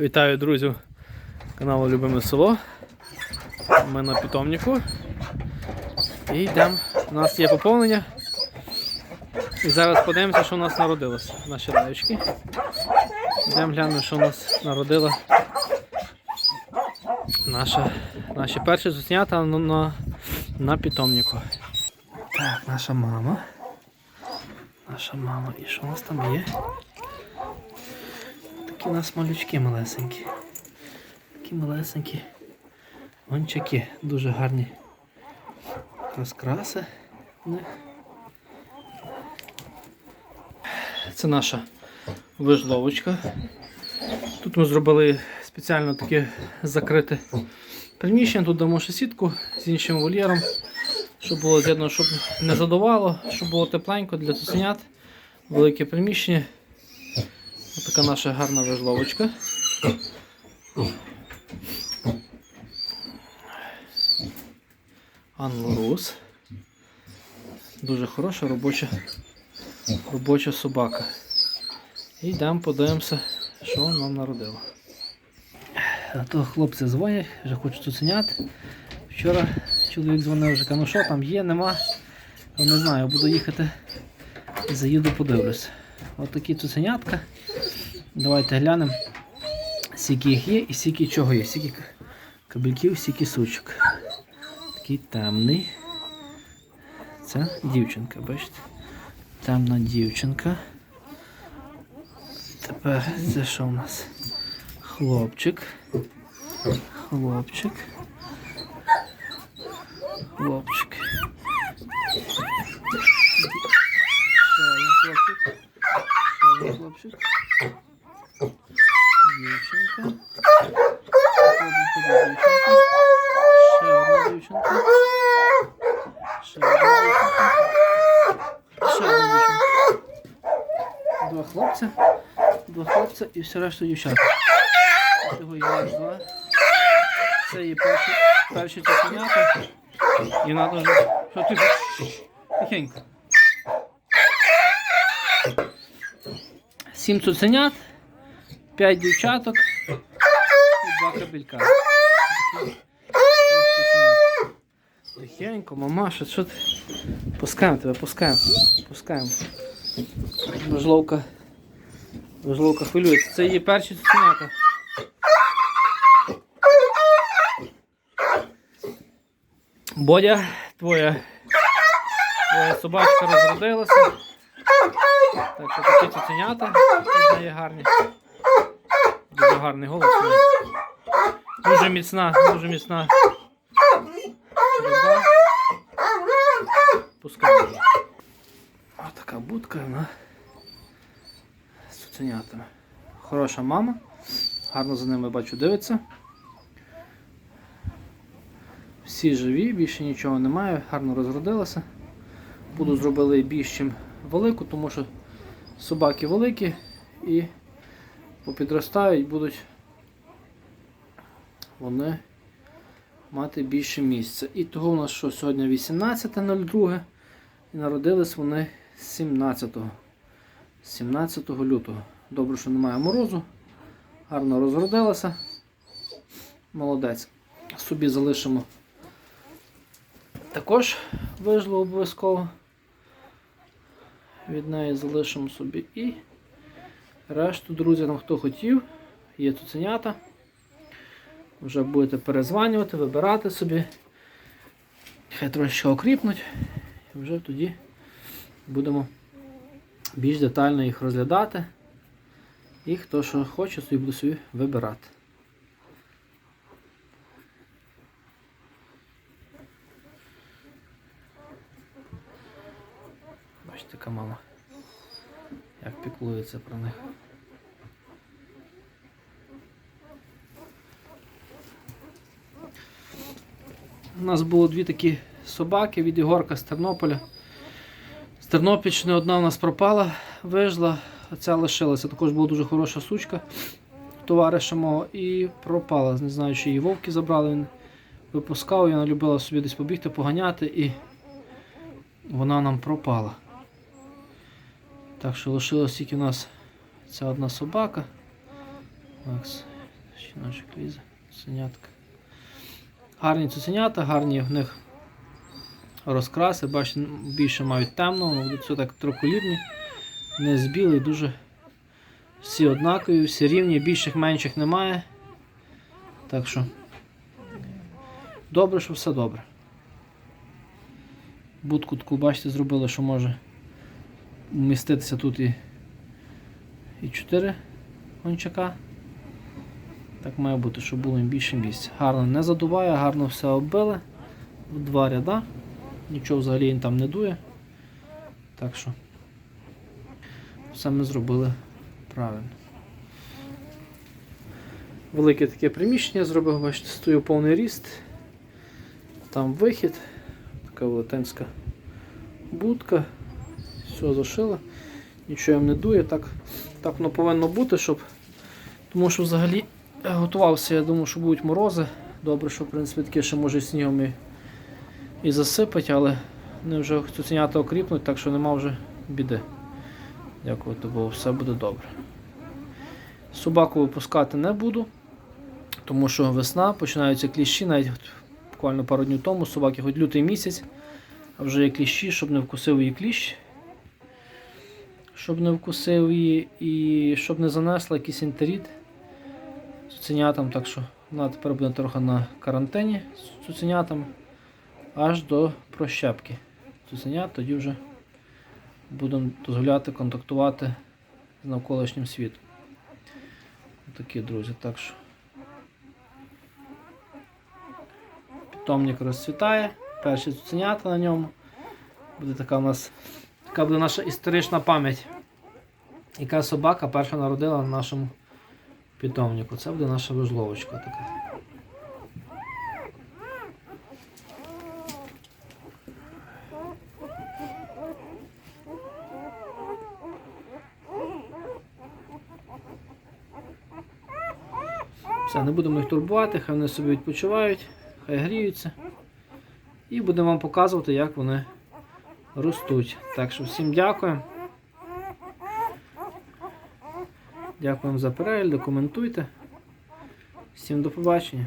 Вітаю друзів каналу Любиме село. Ми на питомнику. І йдемо. У нас є поповнення. І зараз подивимося, що у нас народилося. Наші левочки. Йдемо глянемо, що у нас народила наша, наші перші зуснята на, на, на питомнику. Так, наша мама. Наша мама. І що у нас там є? Такі у нас малючки малесенькі. Такі малесенькі гончаки. Дуже гарні розкраси. Це наша вижловочка. Тут ми зробили спеціально таке закрите приміщення. Тут дамо ще сітку з іншим вольєром, щоб було видно, щоб не задувало, щоб було тепленько для цуценят. Велике приміщення. Така наша гарна вижловочка. Анлорус. Дуже хороша робоча, робоча собака. І йдемо подивимося, що нам народило. А то хлопці дзвонять, вже хочуть цуценят. Вчора чоловік дзвонив, вже каже, ну що там є, нема. Я не знаю, буду їхати заїду подивлюсь. Ось такі цуценятка. Давайте глянемо, скільки їх є і скільки чого є. Скільки кабельків, скільки сучок. Такий темний. Це дівчинка, бачите? Темна дівчинка. Тепер це що у нас? Хлопчик. Хлопчик. Хлопчик. Ще один хлопчик. Ще один хлопчик. Ще одна дівчинка. Ще одна дівчинка. Два хлопця. Два хлопця і все решта дівчата. Всього є раз, два. Це є перші, перші цуценята. І треба вже. Що ти? Тихенько. Сім цуценят, п'ять дівчаток і два кабелька. Тихенько, мамаша, що ти? Пускаємо тебе, пускаємо. Пускаємо. Вожловка. Вожловка хвилюється. Це її перші цуценята. Бодя, твоя, твоя собачка розродилася. Так що такі цуценята неї гарні. Дуже гарний голос. Дуже міцна, дуже міцна. Пускаємо. Ось така будка вона з цуценятами. Хороша мама. Гарно за ними бачу дивиться. Всі живі, більше нічого немає, гарно розродилася. Буду зробили більш чим велику, тому що собаки великі і попідростають, будуть вони мати більше місця. І того у нас що сьогодні 18.02 і народились вони 17 17 лютого. Добре, що немає морозу. Гарно розродилася. Молодець. Собі залишимо також вижло обов'язково. Від неї залишимо собі і решту, друзі, нам хто хотів, є цуценята. Вже будете перезванювати, вибирати собі. Хай трошки окріпнуть. І вже тоді будемо більш детально їх розглядати. І хто що хоче, собі буде собі вибирати. Яка мама. Як піклується про них. У нас було дві такі собаки від Ігорка з Тернополя. З Тернопільщини одна у нас пропала, вижила, а ця лишилася. Також була дуже хороша сучка товариша мого і пропала. Не знаю, чи її вовки забрали, він випускав, і вона любила собі десь побігти, поганяти і вона нам пропала. Так що лишилась тільки у нас ця одна собака. Так, Щіночок лізе, цуценятка. Гарні цуценята, гарні в них розкраси. Бачите, більше мають темного, вони будуть все так триколірні, не з білий, дуже всі однакові, всі рівні, більших менших немає. Так що добре, що все добре. Будку таку, бачите, зробили, що може вміститися тут і, і 4 гончака. Так має бути, щоб було їм більше місця. Гарно не задуває, гарно все оббили. В два ряда. Нічого взагалі їм там не дує. Так що все ми зробили правильно. Велике таке приміщення зробив, бачите, стою повний ріст. Там вихід, така велетенська будка. Все зашила. Нічого їм не дує. Так, так воно повинно бути, щоб. Тому що взагалі готувався, я думав, що будуть морози. Добре, що в принципі таке ще може снігом і, і засипать, але вони вже цуценята окріпнуть, так що нема вже біди. Дякувати Богу, все буде добре. Собаку випускати не буду, тому що весна, починаються кліщі, навіть буквально пару днів тому собаки хоч лютий місяць, а вже є кліщі, щоб не вкусив її кліщ. Щоб не вкусив її і щоб не занесла якийсь інтеріт цуценятам, так що вона тепер буде трохи на карантині з цуценятами аж до прощепки. Цуценят тоді вже будемо дозволяти контактувати з навколишнім світом. Такі друзі, так що питомник розцвітає, перші цуценята на ньому. Буде така у нас така буде наша історична пам'ять. Яка собака перша народила на нашому питомнику. Це буде наша вижловочка така. Все, не будемо їх турбувати, хай вони собі відпочивають, хай гріються. І будемо вам показувати, як вони ростуть. Так що всім дякую. Дякуємо за перегляд, коментуйте. Всім до побачення.